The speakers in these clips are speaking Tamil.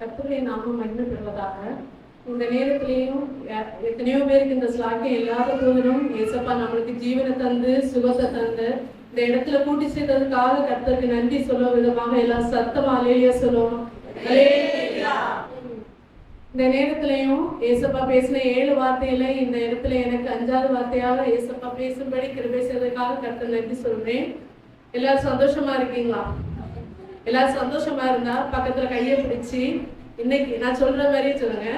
கர்த்தருடைய நாமம் மகிமை பெறுவதாக இந்த நேரத்திலேயும் எத்தனையோ பேருக்கு இந்த ஸ்லாக்கியம் இல்லாத போதிலும் ஏசப்பா நம்மளுக்கு ஜீவனை தந்து சுகத்தை தந்து இந்த இடத்துல கூட்டி சேர்த்ததுக்காக கர்த்தருக்கு நன்றி சொல்லும் விதமாக எல்லாம் சத்தமா அலேலியா சொல்லுவோம். இந்த நேரத்திலையும் ஏசப்பா பேசின ஏழு வார்த்தையில இந்த இடத்துல எனக்கு அஞ்சாவது வார்த்தையாக ஏசப்பா பேசும்படி கிருபை செய்ததுக்காக கர்த்தர் நன்றி சொல்றேன் எல்லாரும் சந்தோஷமா இருக்கீங்களா? எல்லாரும் சந்தோஷமா இருந்தா பக்கத்துல கையை பிடிச்சி இன்னைக்கு நான் சொல்ற மாதிரியே சொல்லுங்க.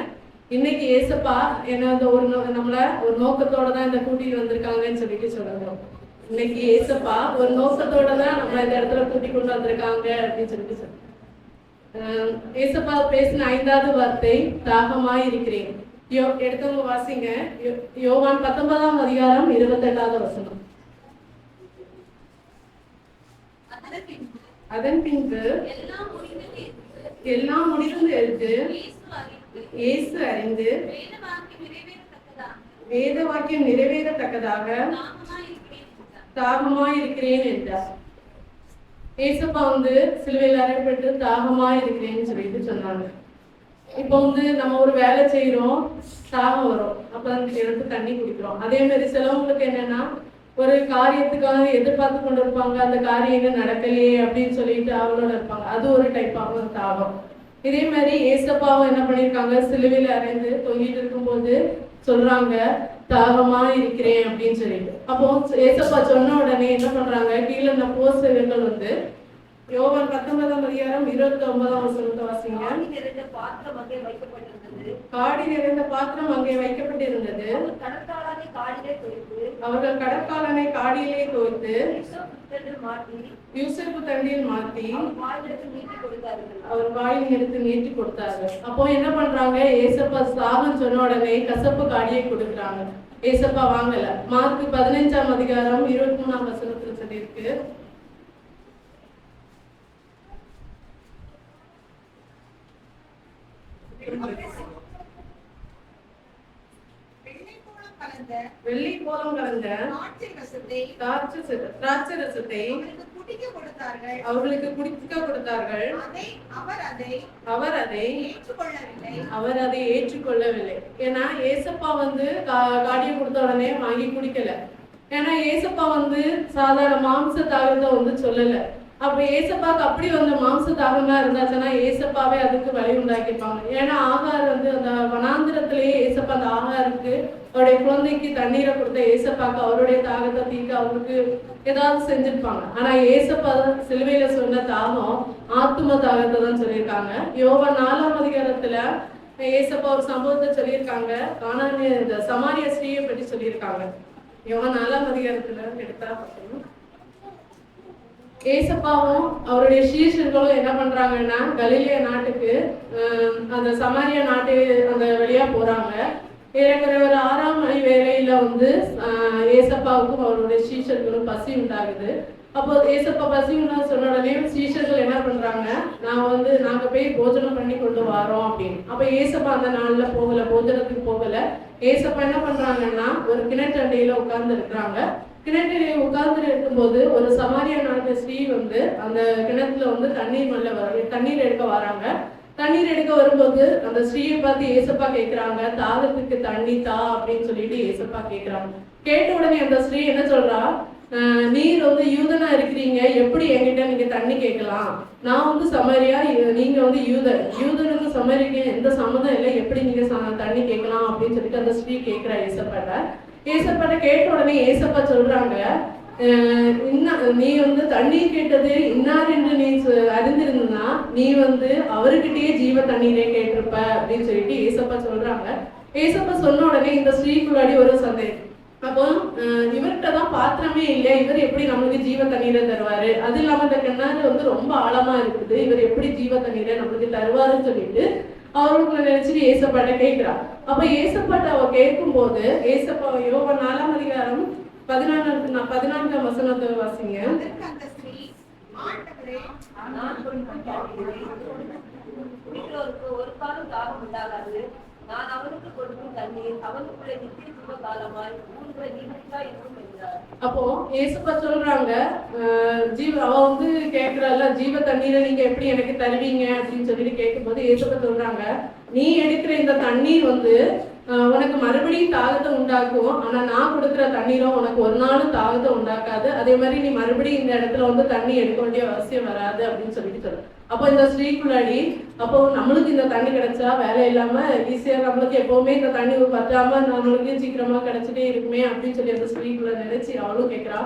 இன்னைக்கு ஏசப்பா என்ன அந்த ஒரு நம்மள ஒரு நோக்கத்தோட தான் இந்த கூட்டிட்டு வந்திருக்காங்கன்னு சொல்லிட்டு சொல்லணும் இன்னைக்கு ஏசப்பா ஒரு நோக்கத்தோட தான் நம்ம இந்த இடத்துல கூட்டி கொண்டு வந்திருக்காங்க அப்படின்னு சொல்லிட்டு சொல்லுங்க ஆஹ் ஏசப்பா பேசின ஐந்தாவது வார்த்தை தாகமாய் இருக்கிறேன். யோ எடுத்தவங்க வாசிங்க. யோ- யோவான் பத்தொன்பதாம் அதிகாரம் இருபத்தெட்டாவது வசனம். அதன் பின்பு எல்லாம் முடிந்து எழுது இயேசு அறிந்து வேத வாக்கியம் நிறைவேறத்தக்கதாக தாகமா இருக்கிறேன் என்றார். இயேசுப்பா ஏசப்பா வந்து சிலுவையில் அறையப்பட்டு தாகமா இருக்கிறேன்னு சொல்லிட்டு சொன்னாங்க. இப்போ வந்து நம்ம ஒரு வேலை செய்யறோம் தாகம் வரும். அப்ப அந்த எடுத்து தண்ணி குடிக்கிறோம். அதே மாதிரி சிலவங்களுக்கு என்னன்னா ஒரு காரியத்துக்காக எதிர்பார்த்து கொண்டு இருப்பாங்க அந்த காரியம் என்ன நடக்கலையே அப்படின்னு சொல்லிட்டு அவளோட இருப்பாங்க. அது ஒரு டைப் ஆகும் தாபம். இதே மாதிரி ஏசப்பாவும் என்ன பண்ணியிருக்காங்க சிலுவையில் அறைந்து தொங்கிட்டு இருக்கும்போது சொல்றாங்க தாகமா இருக்கிறேன் அப்படின்னு சொல்லிட்டு. அப்போ ஏசப்பா சொன்ன உடனே என்ன பண்றாங்க? கீழே இந்த போஸ்டர்கள் வந்து யோகன் பத்தொன்பதாம் அதிகாரம் இருபத்தி ஒன்பதாம் வசனத்தை வாசிங்க. காடி நிறைந்த பாத்திரம் அங்கே வைக்கப்பட்டிருந்தது. கடற்காலானை தொய்த்து அவர்கள் கடற்காலனை காடியிலே தோய்த்து யூசோப்பு தண்டியில் மாத்தி அவர் கொடுத்தார்கள். வாயில் எடுத்து நீட்டி கொடுத்தாரு அப்போ என்ன பண்றாங்க? ஏசப்பா சாகம் சொன்ன உடனே கசப்பு காடியை கொடுக்குறாங்க. ஏசப்பா வாங்கல. மார்க் பதினைஞ்சாம் அதிகாரம் இருபத்தி மூணாம் வசனத்துல சொல்லியிருக்கு. வெள்ளைப்பூளம் கலந்த வெள்ளி கோலம் கலந்த ரசத்தை திராட்சை ரச- திராட்சை ரசத்தை குடிக்க கொடுத்தார்கள். அவர்களுக்கு குடிக்க கொடுத்தார்கள். அதை அவர் அதை அவர் அதை ஏற்றுக்கொள்ளவில்லை. அவர் அதை ஏற்றுக்கொள்ளவில்லை. ஏன்னா ஏசப்பா வந்து காடியை கொடுத்த உடனே வாங்கி குடிக்கல. ஏன்னா ஏசப்பா வந்து சாதாரண மாம்ச தாகத்தை வந்து சொல்லல. அப்ப ஏசப்பாக்கு அப்படி அந்த மாம்ச தாகமா இருந்தாச்சுன்னா ஏசப்பாவே அதுக்கு வழி உண்டாக்கியிருப்பாங்க ஏன்னா ஆகார் வந்து அந்த வனாந்திரத்திலேயே ஏசப்பா அந்த ஆகாருக்கு அவருடைய குழந்தைக்கு தண்ணீரை கொடுத்த ஏசப்பாக்கு அவருடைய தாகத்தை தீர்க்க அவருக்கு ஏதாவது செஞ்சிருப்பாங்க. ஆனா ஏசப்பா தான் சிலுவையில சொன்ன தாகம் ஆத்தும தாகத்தை தான் சொல்லியிருக்காங்க. யோவா நாலாம் அதிகாரத்துல ஏசப்பா ஒரு சம்பவத்தை சொல்லியிருக்காங்க. கானானிய இந்த சமாரிய ஸ்ரீயை பற்றி சொல்லியிருக்காங்க. யோகா நாலாம் அதிகாரத்துல எடுத்தா பார்த்தீங்கன்னா ஏசப்பாவும் அவருடைய சீஷர்களும் என்ன பண்றாங்கன்னா கலிலிய நாட்டுக்கு அந்த சமாரிய நாட்டு அந்த வழியா போறாங்க. ஏறக்குறைய ஒரு ஆறாம் மணி வேலையில வந்து ஏசப்பாவுக்கும் அவருடைய சீஷர்களும் பசி உண்டாகுது. அப்போ ஏசப்பா பசி உண்டாக சொன்ன உடனே சீஷர்கள் என்ன பண்றாங்க நான் வந்து நாங்க போய் போஜனம் பண்ணி கொண்டு வரோம் அப்படின்னு. அப்ப ஏசப்பா அந்த நாள்ல போகல போஜனத்துக்கு போகல. ஏசப்பா என்ன பண்றாங்கன்னா ஒரு கிணற்றண்டையில உட்கார்ந்து இருக்கிறாங்க. கிணற்றிலே உட்கார்ந்து இருக்கும்போது ஒரு சமாரியா நாட்டு ஸ்ரீ வந்து அந்த கிணத்துல வந்து தண்ணீர் மல்ல வர தண்ணீர் எடுக்க வராங்க. தண்ணீர் எடுக்க வரும்போது அந்த ஸ்ரீயை பார்த்து ஏசப்பா கேட்கிறாங்க தாகத்துக்கு தண்ணி தா அப்படின்னு சொல்லிட்டு ஏசப்பா கேட்கிறாங்க கேட்ட உடனே அந்த ஸ்ரீ என்ன சொல்றா? "ஆஹ், நீர் வந்து யூதனா இருக்கிறீங்க எப்படி என்கிட்ட நீங்க தண்ணி கேட்கலாம்? நான் வந்து சமரியா நீங்க வந்து யூதன் யூதனுக்கு சமரிக்கு எந்த சம்மதம் இல்லை எப்படி நீங்க ச- தண்ணி கேட்கலாம்? அப்படின்னு சொல்லிட்டு அந்த ஸ்ரீ கேட்கிறா ஏசப்பாட்ட. ஏசப்பாட்ட கேட்ட உடனே ஏசப்பா சொல்றாங்க நீ வந்து தண்ணீர் கேட்டது இன்னார் என்று நீ சொ- அறிந்திருந்தனா நீ வந்து அவர்கிட்டயே ஜீவ தண்ணீரே கேட்டிருப்ப அப்படின்னு சொல்லிட்டு ஏசப்பா சொல்றாங்க. ஏசப்பா சொன்ன உடனே இந்த ஸ்ரீக்குள்ளாடி ஒரு சந்தேகம். அப்போ இவர்கிட்ட தான் பாத்திரமே இல்லை இவர் எப்படி நம்மளுக்கு ஜீவ தண்ணீரை தருவாரு? அது இல்லாம இந்த கிணறு வந்து ரொம்ப ஆழமா இருக்குது. இவர் எப்படி ஜீவ தண்ணீரை நம்மளுக்கு தருவாருன்னு சொல்லிட்டு அவருக்குள்ள நினைச்சிட்டு ஏசப்பாட்ட கேட்கிறா அப்ப ஏசப்பாட்ட அவ கேட்கும் போது ஏசப்பா யோக நாலாம் அதிகாரம் பதினான்கு பதினான்காம் வசனத்தை வாசிங்க. அந்த நான் ஒரு காலம் தாகம் உண்டாகாது. நான் அவருக்கு தண்ணீர் அவனுக்குள்ளே நித்திய சுக காலமாய் ஊர்களை இருக்கும் என்றார். அப்போ ஏசப்பா சொல்றாங்க ஜீவ அவ வந்து கேக்குறாள் ஜீவ தண்ணீரை நீங்க எப்படி எனக்கு தருவீங்க? அப்படின்னு சொல்லிட்டு கேட்கும்போது ஏசப்பா சொல்றாங்க நீ எடுக்கிற இந்த தண்ணீர் வந்து உனக்கு மறுபடியும் தாகத்தை உண்டாக்கும் ஆனா நான் கொடுக்குற தண்ணீரும் உனக்கு ஒரு நாளும் தாகத்தை உண்டாக்காது. அதே மாதிரி நீ மறுபடியும் இந்த இடத்துல வந்து தண்ணி எடுக்க வேண்டிய அவசியம் வராது அப்படின்னு சொல்லிட்டு சொல்லுவேன் அப்போ இந்த ஸ்ரீக்குள்ளாடி அப்போ நம்மளுக்கு இந்த தண்ணி கிடைச்சா வேலை இல்லாம ஈஸியா நம்மளுக்கு எப்பவுமே இந்த தண்ணி பற்றாம நம்மளுக்கு சீக்கிரமா கிடைச்சிட்டே இருக்குமே அப்படின்னு சொல்லி அந்த ஸ்ரீக்குள்ள நினைச்சு அவளும் கேக்குறா.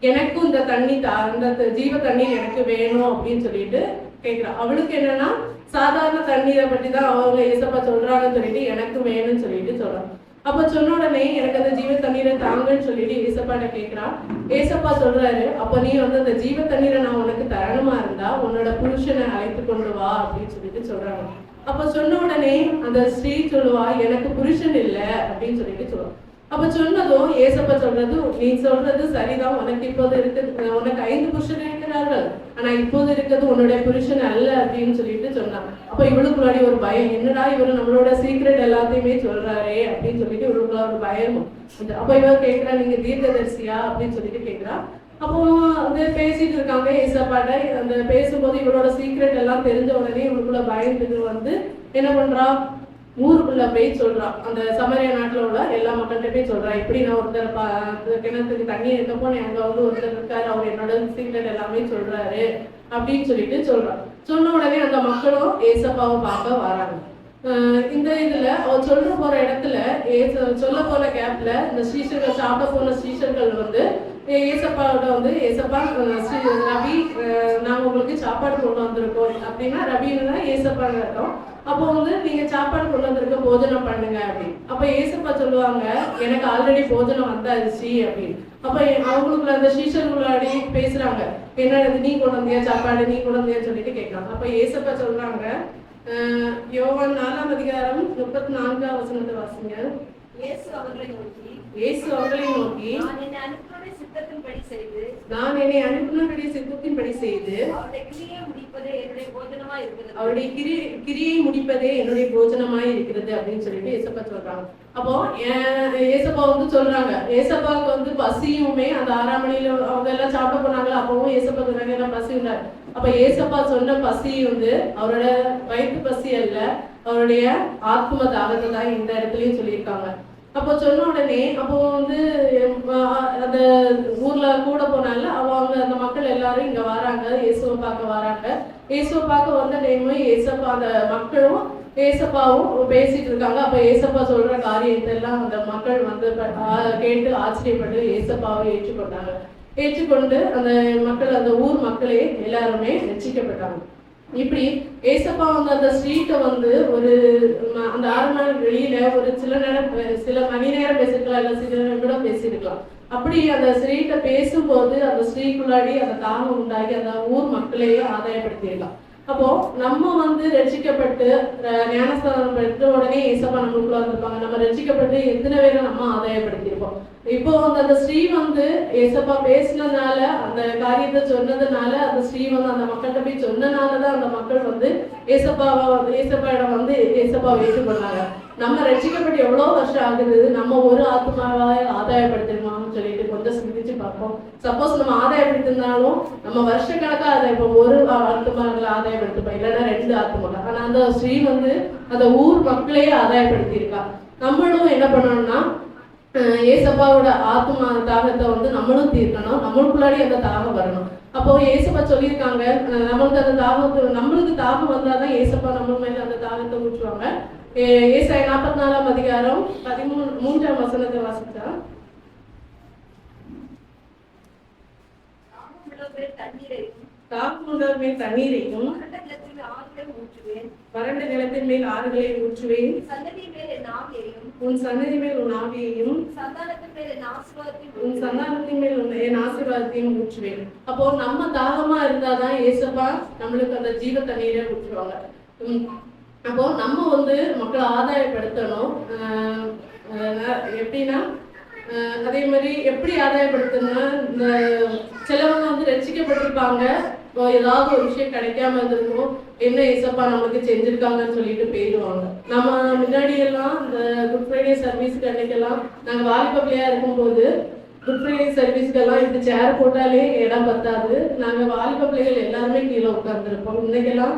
எனக்கும் இந்த தண்ணி தா- அந்த ஜீவ தண்ணி எனக்கு வேணும் அப்படின்னு சொல்லிட்டு கேட்குறான் அவளுக்கு என்னன்னா சாதாரண தண்ணீரை பற்றி தான் அவங்க ஏசப்பா சொல்றாங்கன்னு சொல்லிட்டு எனக்கு வேணும்னு சொல்லிட்டு சொல்றான் அப்ப சொன்ன உடனே எனக்கு அந்த ஜீவ தண்ணீரை தாங்கன்னு சொல்லிட்டு ஏசப்பாட்ட கேக்குறா? ஏசப்பா சொல்றாரு அப்ப நீ வந்து அந்த ஜீவ தண்ணீரை நான் உனக்கு தரணுமா இருந்தா உன்னோட புருஷனை அழைத்து கொண்டு வா அப்படின்னு சொல்லிட்டு சொல்றாங்க. அப்ப சொன்ன உடனே அந்த ஸ்ரீ சொல்லுவா எனக்கு புருஷன் இல்ல அப்படின்னு சொல்லிட்டு சொல்றான் அப்ப சொன்னதும் ஏசப்ப சொல்றதும் நீ சொல்றது சரிதான். உனக்கு இப்போது இருக்கு உனக்கு ஐந்து புருஷன் இருக்கிறார்கள். ஆனா இப்போது இருக்கிறது உன்னுடைய புருஷன் அல்ல அப்படின்னு சொல்லிட்டு சொன்னாங்க அப்ப இவளுக்குள்ளாடி ஒரு பயம். என்னடா இவரு நம்மளோட சீக்ரெட் எல்லாத்தையுமே சொல்றாரே அப்படின்னு சொல்லிட்டு இவளுக்குள்ள ஒரு பயம். அப்ப இவ கேட்கிறா நீங்க தீர்க்கதரிசியா? அப்படின்னு சொல்லிட்டு கேட்கிறா அப்போ வந்து பேசிட்டு இருக்காங்க ஏசப்பாட்ட அந்த பேசும்போது இவளோட சீக்ரெட் எல்லாம் தெரிஞ்ச உடனே இவளுக்குள்ள பயந்துட்டு வந்து என்ன பண்றா? ஊருக்குள்ள போய் சொல்றான். அந்த சமரிய நாட்டில் உள்ள எல்லா மக்கள்கிட்ட போய் சொல்றான். இப்படி நான் ஒருத்தர் பா- அந்த கிணத்துக்கு தண்ணி எடுத்தப்போ அங்க வந்து ஒருத்தர் இருக்காரு. அவர் என்னோட சீக்ரெட் எல்லாமே சொல்றாரு. அப்படின்னு சொல்லிட்டு சொல்றான். சொன்ன உடனே அந்த மக்களும் ஏசப்பாவை பார்க்க வராங்க. இந்த இதுல அவர் சொல்ற போற இடத்துல ஏச- சொல்ல போற கேப்ல இந்த ஸ்ரீசர்கள் சாப்பிட போன ஸ்ரீசர்கள் வந்து ஏசப்பாவோட வந்து ஏசப்பா ஸ்ரீ ரவி நாங்க உங்களுக்கு சாப்பாடு கொண்டு வந்திருக்கோம். அப்படின்னா ரவின்னா ஏசப்பாங்க இருக்கோம் அப்போ வந்து நீங்க சாப்பாடு கொண்டு வந்திருக்க போஜனம் பண்ணுங்க அப்படின்னு. அப்ப ஏசப்பா சொல்லுவாங்க எனக்கு ஆல்ரெடி போஜனம் வந்தாச்சு அப்படின்னு. அப்ப அவங்களுக்குள்ள அந்த சீஷர்களுடைய பேசுறாங்க என்ன இது நீ கொண்டு வந்தியா சாப்பாடு நீ கொண்டு வந்தியா சொல்லிட்டு கேட்கறாங்க அப்ப ஏசப்பா சொல்றாங்க யோவான் நாலாம் அதிகாரம் முப்பத்தி நான்காம் வசனத்தை வாசிங்க. இயேசு அவர்களை நோக்கி இயேசு அவர்களை நோக்கி நான் என்னை அனுப்பினுடைய சித்தத்தின்படி செய்து நான் என்னை அனுப்பினபடி சித்தத்தின்படி செய்து அவருடைய கிரியை என்னுடைய அவருடைய கிரி கிரியை முடிப்பதே என்னுடைய போஜனமாய் இருக்கிறது அப்படின்னு சொல்லிட்டு ஏசப்பா சொல்றாங்க. அப்போ ஏசப்பா வந்து சொல்றாங்க. ஏசப்பாவுக்கு வந்து பசியுமே அந்த ஆறாம் மணியில அவங்க எல்லாம் சாப்பிட போனாங்களா? அப்பவும் ஏசப்பா சொன்னாங்க எனக்கு பசி உண்டாரு அப்ப ஏசப்பா சொன்ன பசி வந்து அவரோட வயிற்று பசி அல்ல அவருடைய ஆத்ம தாகத்தை தான் இந்த இடத்துலயும் சொல்லியிருக்காங்க. அப்போ சொன்ன உடனே அப்போ வந்து அந்த ஊர்ல கூட போனால அவங்க அந்த மக்கள் எல்லாரும் இங்க வராங்க இயேசுவை பார்க்க வராங்க. இயேசுவை பார்க்க வந்த டைமும் ஏசப்பா அந்த மக்களும் ஏசப்பாவும் பேசிட்டு இருக்காங்க. அப்ப ஏசப்பா சொல்ற காரியத்தை எல்லாம் அந்த மக்கள் வந்து கேட்டு ஆச்சரியப்பட்டு ஏசப்பாவை ஏற்றுக்கொண்டாங்க. ஏற்றுக்கொண்டு அந்த மக்கள் அந்த ஊர் மக்களே எல்லாருமே ரசிக்கப்பட்டாங்க இப்படி ஏசப்பா வந்து அந்த ஸ்ட்ரீட்டை வந்து ஒரு அந்த ஆறு நாள் வெளியில ஒரு சில நேரம் சில மணி நேரம் பேசிருக்கலாம் இல்ல சில நிமிடம் பேசியிருக்கலாம் அப்படி அந்த ஸ்ட்ரீட்டை பேசும்போது அந்த ஸ்ட்ரீக்குள்ளாடி அந்த தாகம் உண்டாகி அந்த ஊர் மக்களையே ஆதாயப்படுத்திடலாம் அப்போ நம்ம வந்து ரட்சிக்கப்பட்டு ஞானஸ்தானம் பெற்ற உடனே ஏசப்பா நம்மளுக்குள்ள வந்திருப்பாங்க. நம்ம ரட்சிக்கப்பட்டு எத்தனை பேரை நம்ம ஆதாயப்படுத்தியிருப்போம். இப்போ வந்து அந்த ஸ்ரீ வந்து ஏசப்பா பேசினதுனால அந்த காரியத்தை சொன்னதுனால அந்த ஸ்ரீ வந்து அந்த மக்கள்கிட்ட போய் சொன்னனாலதான் அந்த மக்கள் வந்து ஏசப்பாவை வந்து ஏசப்பாயிடம் வந்து ஏசப்பாவை பண்ணாங்க நம்ம ரட்சிக்கப்பட்டு எவ்வளவு வருஷம் ஆகுது. நம்ம ஒரு ஆத்மாவை ஆதாயப்படுத்திருமான்னு சொல்லிட்டு சிந்திச்சு பார்ப்போம். சப்போஸ் நம்ம ஆதாயப்படுத்திருந்தாலும் நம்ம வருஷக்கணக்கா அதை இப்போ ஒரு ஆதாயம் எடுத்துப்பா இல்லைன்னா ரெண்டு ஆத்மாக்கள் ஆனால் அந்த ஸ்ரீ வந்து அந்த ஊர் மக்களையே ஆதாயப்படுத்தியிருக்கா. நம்மளும் என்ன பண்ணணும்னா ஏசப்பாவோட ஆத்மா தாகத்தை வந்து நம்மளும் தீர்க்கணும். நம்மளுக்குள்ளாடி அந்த தாகம் வரணும். அப்போ ஏசப்பா சொல்லியிருக்காங்க நம்மளுக்கு அந்த தாகம் நம்மளுக்கு தாகம் வந்தாதான் ஏசப்பா நம்ம மேல அந்த தாகத்தை ஊற்றுவாங்க. ஏ- நாற்பத்தி நாலாம் அதிகாரம் பதிமூணு மூன்றாம் வசனத்தை வாசிச்சா தாகம் உள்ளவர்கள் தண்ணீரையும் மேல் வறண்ட நிலத்தின் மேல் ஆறுகளை ஊற்றுவேன். சந்ததி உன் சன்னதி மேல் உன் ஆவியையும் உன் சந்தானத்தின் மேல் உன் என் ஆசீர்வாதத்தையும் ஊற்றுவேன். அப்போ நம்ம தாகமா இருந்தாதான் ஏசப்பா நம்மளுக்கு அந்த ஜீவ தண்ணீரை ஊற்றுவாங்க. அப்போ நம்ம வந்து மக்களை ஆதாயப்படுத்தணும். எப்படின்னா அதே மாதிரி எப்படி ஆதாயப்படுத்துன்னா இந்த சிலவங்க வந்து ரசிக்கப்பட்டிருப்பாங்க. ஏதாவது ஒரு விஷயம் கிடைக்காம இருந்திருக்கும். என்ன ஏசப்பா நம்மளுக்கு செஞ்சிருக்காங்கன்னு சொல்லிட்டு போயிடுவாங்க. நம்ம முன்னாடி எல்லாம் இந்த குட் ஃப்ரைடே சர்வீஸ்க்கு அன்னைக்கெல்லாம் நாங்க வாலிப பிள்ளையா இருக்கும்போது குட் ஃப்ரைடே சர்வீஸ்க்கெல்லாம் இந்த சேர் போட்டாலே இடம் பத்தாது. நாங்க வாலிப பிள்ளைகள் எல்லாருமே கீழே உட்காந்துருப்போம் இன்னைக்கெல்லாம்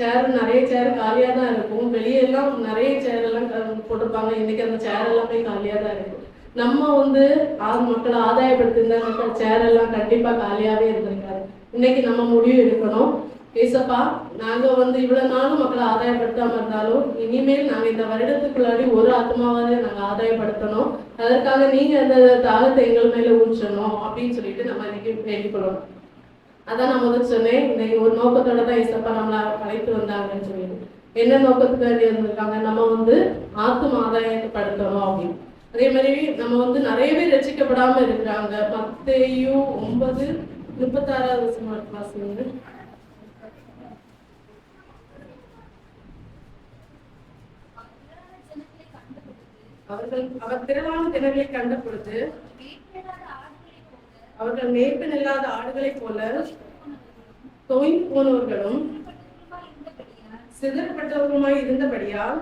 சேர் நிறைய சேர் காலியாக தான் இருக்கும். வெளியெல்லாம் நிறைய சேர் எல்லாம் போட்டிருப்பாங்க. இன்னைக்கு அந்த சேர் எல்லாமே காலியாக தான் இருக்கும் நம்ம வந்து ஆ- மக்களை ஆதாயப்படுத்திருந்தா சேர் எல்லாம் கண்டிப்பா காலியாவே இருந்திருக்காரு இன்னைக்கு நம்ம முடிவு எடுக்கணும். ஏசப்பா நாங்க வந்து இவ்வளவு நாளும் மக்களை ஆதாயப்படுத்தாம இருந்தாலும் இனிமேல் நாங்க இந்த வருடத்துக்குள்ளாடி ஒரு ஆத்மாவாவது நாங்க ஆதாயப்படுத்தணும். அதற்காக நீங்க அந்த தாகத்தை எங்கள் மேல ஊற்றணும் அப்படின்னு சொல்லிட்டு நம்ம இன்னைக்கு வேண்டிக்கொள்ளணும் அதான் நான் முதல் சொன்னேன். இன்னைக்கு ஒரு நோக்கத்தோட தான் ஏசப்பா நம்மளை அழைத்து வந்தாங்கன்னு சொல்லிட்டு. என்ன நோக்கத்துக்காண்டி வந்திருக்காங்க? நம்ம வந்து ஆத்தும ஆதாயப்படுத்தணும் அப்படின்னு. அதே மாதிரி நம்ம வந்து நிறைய பேர் ரசிக்கப்படாம இருக்கிறாங்க. மத்தேயு ஒன்பது முப்பத்தாறாவது வருஷமா கிளாஸ் வந்து அவர்கள் அவர் திரளான தினங்களை கண்ட பொழுது அவர்கள் மேய்ப்பன் இல்லாத ஆடுகளைப் போல தோய்ந்து போனவர்களும் சிதறப்பட்டவர்களுமாய் இருந்தபடியால்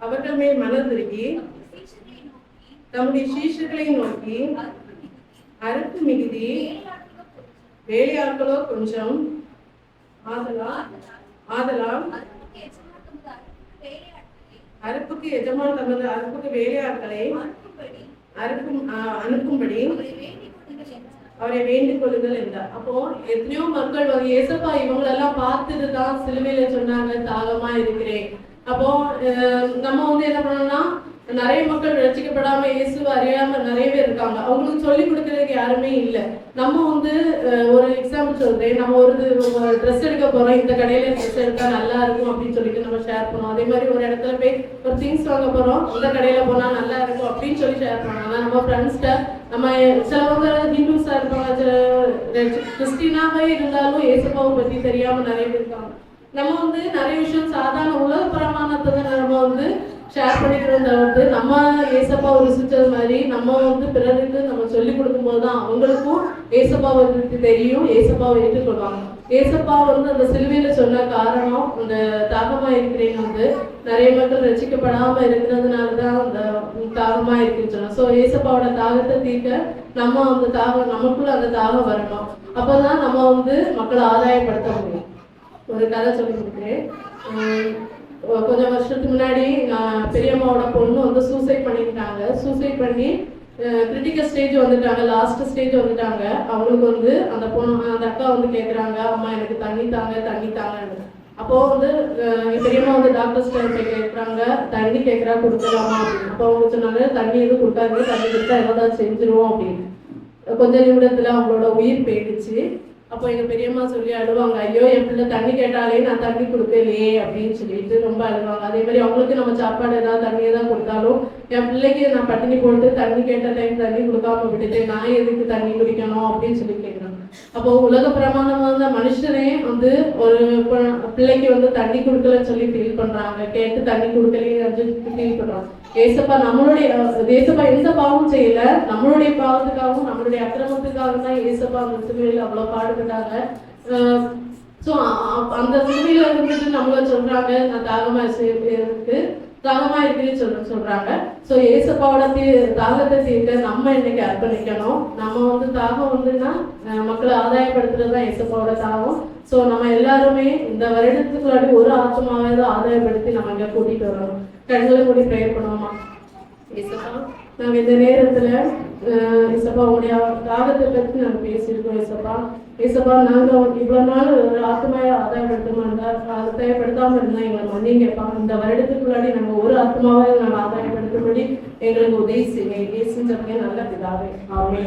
அவர்கள் மேல் மனதிருகி தம்முடைய சீஷர்களை நோக்கி அறுப்பு மிகுதி வேலையாட்களோ கொஞ்சம் ஆதலாம் ஆதலால் அறுப்புக்கு எஜமான் தமது அறுப்புக்கு வேலையாட்களை அறுக்கும் ஆஹ் அனுப்பும்படி அவரை வேண்டிக் கொள்ளுங்கள் என்றார். அப்போ எத்தனையோ மக்கள் வந்து ஏசப்பா இவங்களெல்லாம் பார்த்துட்டு தான் சிலுவையில சொன்னாங்க தாகமா இருக்கிறேன். அப்போ நம்ம வந்து என்ன பண்ணோம்னா நிறைய மக்கள் ரசிக்கப்படாம இயேசுவை அறியாம நிறைய பேர் இருக்காங்க. அவங்களுக்கு சொல்லி கொடுக்கறதுக்கு யாருமே இல்லை. நம்ம வந்து ஒரு எக்ஸாம்பிள் சொல்றேன். நம்ம ஒரு ட்ரெஸ் எடுக்க போறோம். இந்த கடையில ட்ரெஸ் எடுத்தா நல்லா இருக்கும் அப்படின்னு சொல்லிட்டு நம்ம ஷேர் பண்ணுவோம். அதே மாதிரி ஒரு இடத்துல போய் ஒரு திங்ஸ் வாங்க போறோம். இந்த கடையில போனா நல்லா இருக்கும் அப்படின்னு சொல்லி ஷேர் பண்ணாங்க நம்ம ஃப்ரெண்ட்ஸ்கிட்ட நம்ம சிலவங்க ஹிந்துஸா இருப்பாங்க சில கிறிஸ்டினாவே இருந்தாலும் ஏசப்பாவை பத்தி தெரியாம நிறைய பேர் இருக்காங்க. நம்ம வந்து நிறைய விஷயம் சாதாரண உலக பிரமாணத்தை தான் நம்ம வந்து ஷேர் பண்ணிக்கிறோம் தவிர்த்து நம்ம ஏசப்பாவை ருசிச்சது மாதிரி நம்ம வந்து பிறருக்கு நம்ம சொல்லி கொடுக்கும்போது தான் அவங்களுக்கும் ஏசப்பாவை பத்தி தெரியும் ஏசப்பாவை ஏற்றுக்கொள்வாங்க. ஏசப்பா வந்து அந்த சிலுவையில சொன்ன காரணம் அந்த தாகமா இருக்கிறேன் வந்து நிறைய மக்கள் ரசிக்கப்படாம இருக்கிறதுனால தான் அந்த தாகமா இருக்குன்னு சொன்னோம் ஸோ ஏசப்பாவோட தாகத்தை தீர்க்க நம்ம அந்த தாகம் நமக்குள்ள அந்த தாகம் வரணும். அப்பதான் நம்ம வந்து மக்களை ஆதாயப்படுத்த முடியும். ஒரு கதை சொல்லி கொடுக்குறேன் கொஞ்சம் வருஷத்துக்கு முன்னாடி நான் பெரியம்மாவோட பொண்ணு வந்து சூசைட் பண்ணிக்கிட்டாங்க. சூசைட் பண்ணி கிரிட்டிக்கல் ஸ்டேஜ் வந்துட்டாங்க. லாஸ்ட் ஸ்டேஜ் வந்துட்டாங்க. அவங்களுக்கு வந்து அந்த பொண்ணு அந்த அக்கா வந்து கேட்குறாங்க அம்மா எனக்கு தண்ணி தாங்க தண்ணி தாங்கன்னு. அப்போ வந்து பெரியம்மா வந்து டாக்டர்ஸ் கேட்குறாங்க தண்ணி கேட்குறா கொடுக்கலாமா? அப்படின்னு. அப்போ அவங்க சொன்னாங்க தண்ணி எதுவும் கொடுக்காங்க தண்ணி கொடுத்தா ஏதாவது செஞ்சிருவோம் அப்படின்னு. கொஞ்ச நிமிடத்தில் அவங்களோட உயிர் போயிடுச்சு. அப்போ எங்க பெரியம்மா சொல்லி அழுவாங்க ஐயோ என் பிள்ளை தண்ணி கேட்டாலே நான் தண்ணி கொடுக்கலையே அப்படின்னு சொல்லிட்டு ரொம்ப அழுவாங்க. அதே மாதிரி அவங்களுக்கு நம்ம சாப்பாடு ஏதாவது தண்ணியை தான் கொடுத்தாலும் என் பிள்ளைக்கு நான் பட்டினி போட்டு தண்ணி கேட்ட டைம் தண்ணி கொடுக்காம விட்டுட்டு நான் எதுக்கு தண்ணி குடிக்கணும்? அப்படின்னு சொல்லி கேட்குறாங்க அப்போ உலக பிரமாணம் மனுஷனே வந்து ஒரு பிள்ளைக்கு வந்து தண்ணி கொடுக்கலன்னு சொல்லி ஃபீல் பண்றாங்க. கேட்டு தண்ணி கொடுக்கலன்னு ஃபீல் பண்றாங்க. ஏசப்பா நம்மளுடைய ஏசப்பா எந்த பாவமும் செய்யல. நம்மளுடைய பாவத்துக்காகவும் நம்மளுடைய அக்கிரமத்துக்காகவும் தான் ஏசப்பா அந்த சிலுவையில் அவ்வளவு பாடுபட்டாங்க. ஸோ அந்த சிலுவையில இருந்துட்டு நம்மள சொல்றாங்க நான் தாகமா இருக்கு. தாகமா இருக்குன்னு சொல்ல சொல்றாங்க. ஸோ ஏசப்பாவோட தீ தாகத்தை தீர்க்க நம்ம இன்னைக்கு அர்ப்பணிக்கணும். நம்ம வந்து தாகம் வந்துன்னா மக்களை ஆதாயப்படுத்துறது தான் ஏசப்பாவோட தாகம். ஸோ நம்ம எல்லாருமே இந்த வருடத்துக்குள்ளாடி ஒரு ஆத்மாவது ஆதாயப்படுத்தி நம்ம இங்க கூட்டிட்டு வரணும். கண்களை கூடி ப்ரேயர் பண்ணுவோமா ஏசப்பா நாங்க இந்த நேரத்துல ஏசப்பா உங்களுடைய தாகத்தை பத்தி நாங்கள் பேசியிருக்கோம் ஏசப்பா. ஏசப்பா நாங்கள் இவ்வளவு நாள் ஒரு ஆத்மாய ஆதாயப்படுத்தாம இருந்தால் ஆதாயப்படுத்தாம இருந்தால் எங்களை மன்னிங்கப்பா. இந்த வருடத்துக்குள்ளாடி நாங்கள் ஒரு ஆத்மாவை நாங்கள் ஆதாயப்படுத்தும்படி எங்களுக்கு உதவி செய்யுங்க இயேசுன்னு சொல்லுங்க நல்ல பிதாவே. ஆமே